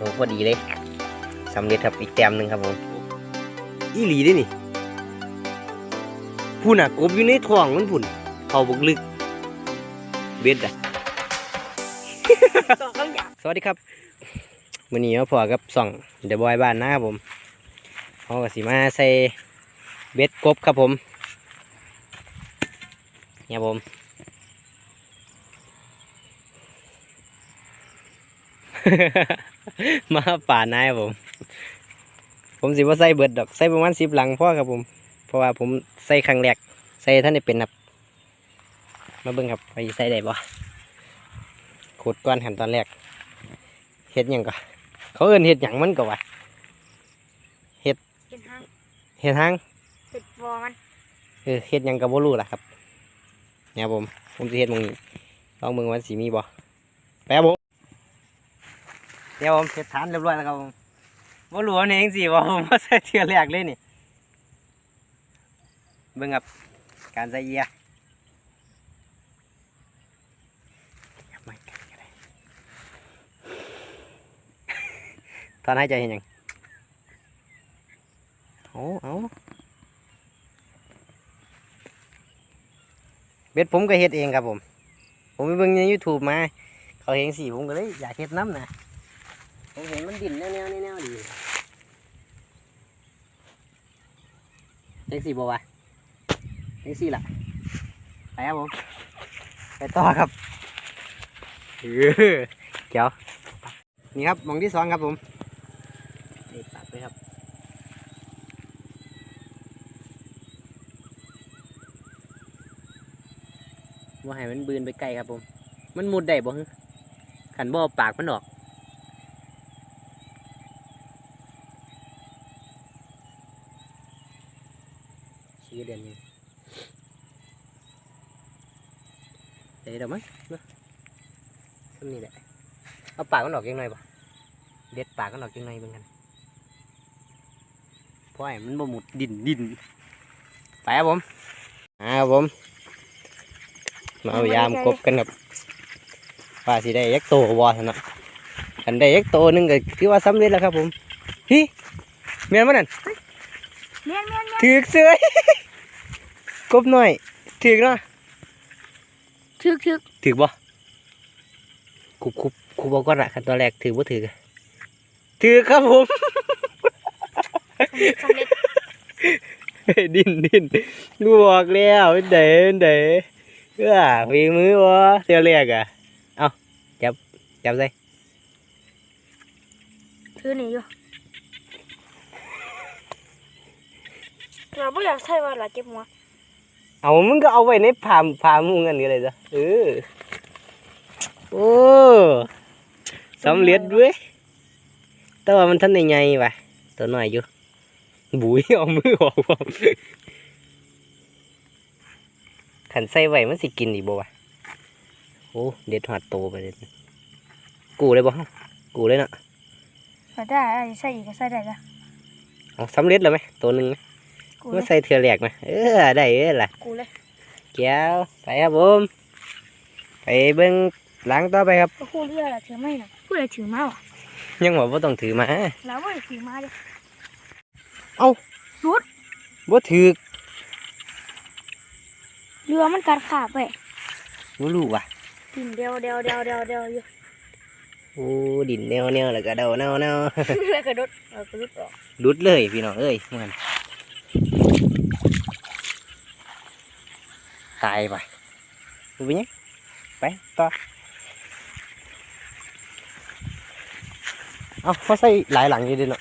ตัวพอดีเลยสำเร็จครับอีกแต้มหนึ่งครับผมอีหลีได้นี่พุ่นอะกบอยู่ในท้องมันพุ่นเขาบกลึก เบ็ดอะสวัสดีครับวันนี้มาพอกับส่องเดบอยบ้านนะครับผมเขาก็สิมาใส่เบ็ดกบครับผมเนี่ยผม มาป่านายครับผม ผมสิว่าใส่เบิดดอกใส่ประมาณสิบหลังพ่อครับผม เพราะว่าผมใส่ครั้งแรกใส่ท่านได้เป็นครับมาเบิ่งครับไปใส่ได้บ่ขุดก้อนหันตอนแรกเฮ็ดหยังก็เขาเอิ้นเฮ็ดหยังมันก็ว่าเป็นห้างเฮ็ดหางเป็นวอมันเออเฮ็ดหยังก็บ่รู้ล่ะครับเนี่ยผมผมสิเฮ็ดหมองนี้ลองเบิ่งว่าสิมีบ่ไปครับผม เดี๋ยวผมเฮ็ดฐานเรียบร้อยแล้วครับผมบ่รู้ว่าเนี่ยงซี่ว่าผมมาใส่เทื่อแรกเลยนี่เบิ่งครับการใส่เยียยับไม้กันก็ได้ตอนหายใจเห็นยังเอาเอาเบ็ดผมก็เฮ็ดเองครับผม ผมไปเบิ่งใน YouTube มา เขาเห็นสีผมก็เลยอยากเฮ็ดน้ำนะ ผมเห็นมันดิ่นแนวๆแนวๆดีเล็กสีบ่วะเล็กสีล่ะไปครับผม ไปต่อครับเออเกี่ยวนี่ครับมองที่สองครับผมนี่ตัดไปครับว่าให้มันบืนไปไกลครับผม มันมุดได้บ่ขันบ่อปากมันออก ชี้เดือนหนึง เดี๋ยวเดี๋ยวมั้งเนาะซ้ำนี่แหละเอาปากมันออกยังไงบ่เด็ดปากมันออกยังไงเบิ่งกันเพราะไอ้มันบ่หมุดดินดินไปครับผมอ่าครับผมมาเอายามกบกันครับว่าสิได้ยักษ์โตวอสนะกันได้ยักษ์โตหนึงก็ถือว่าสำเร็จแล้วครับผมฮิเมียนมันนั่นเมียนเมียนเมียนถือกเสือยกบหน่อยถือกเนาะ ทึกทึกถือกบ่คุบคุบคุบบอกก่อนละขั้นตอนแรกถือบ่ถือกอะถือกครับผม สำเร็จดินดินดูบอกแล้วเป็นเด๋เป็นเด๋เออฝีมือวะเสียเรียกอะ เอาจับ จับใส่ถือหนีอยู่เราไม่อยากใส่ว่าหลาเจ็บหัว เอามึงก็เอาไว้ในผามผามุงกันนี่เลยจ้ะเออโอ้สำเร็จด้วยแต่ว่ามันทันได้ไงวะตัวน้อยอยู่บุยเอามือออกพร้อมขันใส่ไว้มันสิกินอีกบ่วะโอ้เด็ดหัดโตไปเลยกูเลยบ่เฮากูเลยเนาะแต่ได้ใส่อีกก็ใส่ได้ละเอาสำเร็จแล้วไหมตัวหนึ่งไหม กูเลมายใส่เทือแรกไหมเออได้เออล่ะกูเลยแก้วไปครับผมไปเบิ้งหลังต่อไปครับก็คู่เรือละถือไม่น่ะคู่เลยถือมาว่ะยังบอกว่าต้องถือมาเราไม่ได้ถือมาเลยบ่ถือเรือมันกัดขาดไปบ่รู้ว่ะกินเดียวเดียวเดียวเดียวเดียวอยู่โอ้ดินแนวแนวแล้วก็เดาแนวแนวแล้วก็ดุดเอากระดุดออกดุดเลยพี่น้องเอ้ยมัน ตายไปดูไปยังไปต่อเอาเขาใส่หลายหลังอยู่เดิเนา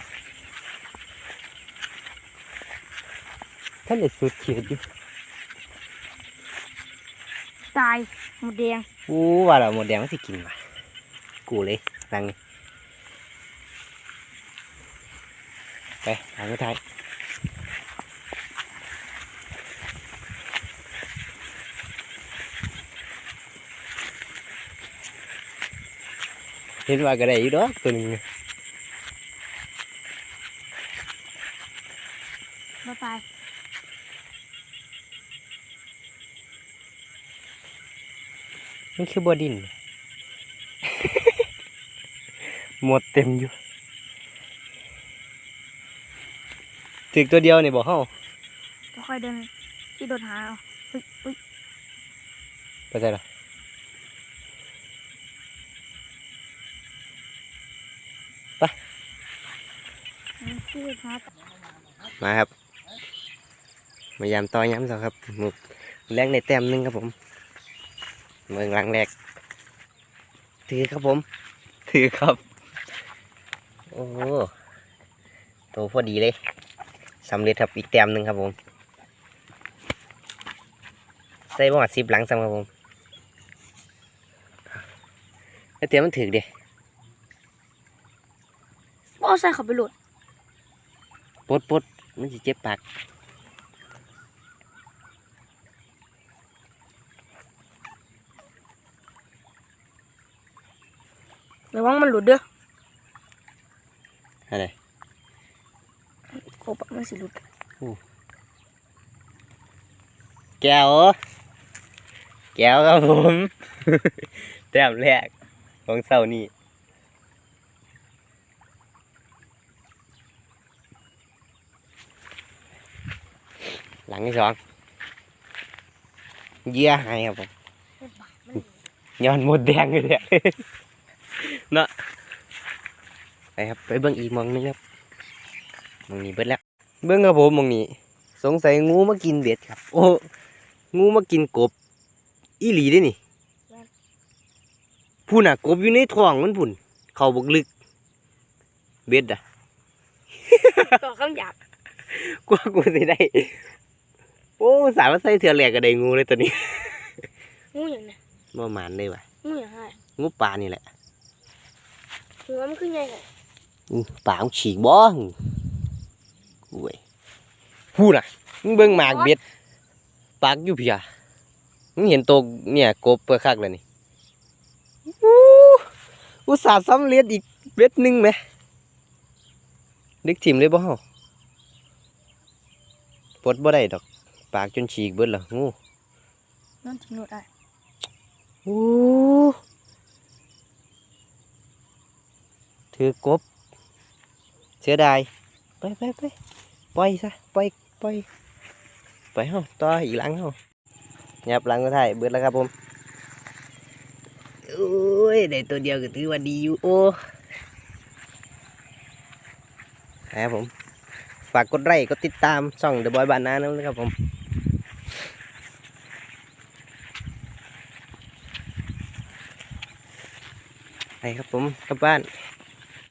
เห็นว่าก็ได้อยู่ดอกตัวนึงบ๊ายบายมันคือบอดิน หมดเต็มอยู่ถึกตัวเดียวเนี่ยบอกเข้าก็ค่อยเดินที่โดดหาเอายอุ้ยไปใส่ละ ที่โดนหามาครับ มายามต่อย้ำสองครับหมุกแรงในแต้มหนึงครับผม เมืองหลังแรก ถือครับผม ถือครับ โอ้โหโตพอดีเลยสำเร็จครับอีกแต้มหนึ่งครับผม ใส่ประมาณสิบหลังซ้ำครับผมแล้วเตรียมมันถือเด้บ่เอาใส่เขาไปโหลด ปดปดมันจะเจ็บปากระวังมันหลุดเด้ออะไรโคบมันสิหลุดแก้วเหรอแก้วครับผม แต้มแรกของเสาร์นี้ หลังที่สองเยี่ยหายครับผมย้อนหมดแดงเลยเนี่ยเนาะไปครับไปเบิ่งอีกหมองหนึงครับหมองนี้เบิดแล้วเบิ่งครับผมหมองนี้ สงสัยงูมากินเบ็ดครับ โอ้งูมากินกบ อีหลีได้นี่พุ่นอะกบอยู่ในท้องมันพุ่น เขาบกลึก เบ็ดอะต่อคำหยาบกว่ากูสิได้ โอ้สามารถใส่เถื่อแหลกก็ได้งูเลยตัวนี้ งูอย่างน่ะมาหมานได้ว่ะ งูอย่างไรงูป่านี่แหละหัวมันคือไงไงอื้อป่ามันฉีกบ่กูเว้ยพูดอะมึงเบิ่งหมากเบ็ดปากอยู่เพียมึงเห็นตัวเนี่ยกบเปลือกคักเลยนี่อู้อุตส่าห์สำเร็จอีกเบ็ดหนึงไหมดึกถิ่มเลยบ่เฮาปลดบ่ได้ดอก ปากจนฉีกเบิดและงูนั่นถึงหลุดอะอู้ถือกบ เสียดาย ไปไปไปปล่อยซะปล่อยปล่อยไปเฮาต่ออีกหลังเฮายับหลังก็ได้เบิดแล้วครับผมโอ้ยได้ตัวเดียวก็ถือว่าดีอยู่โอ้ครับผม ฝากกดไลค์กดติดตามช่อง The Boy บ้านนานะครับผม ครับผมกลับบ้าน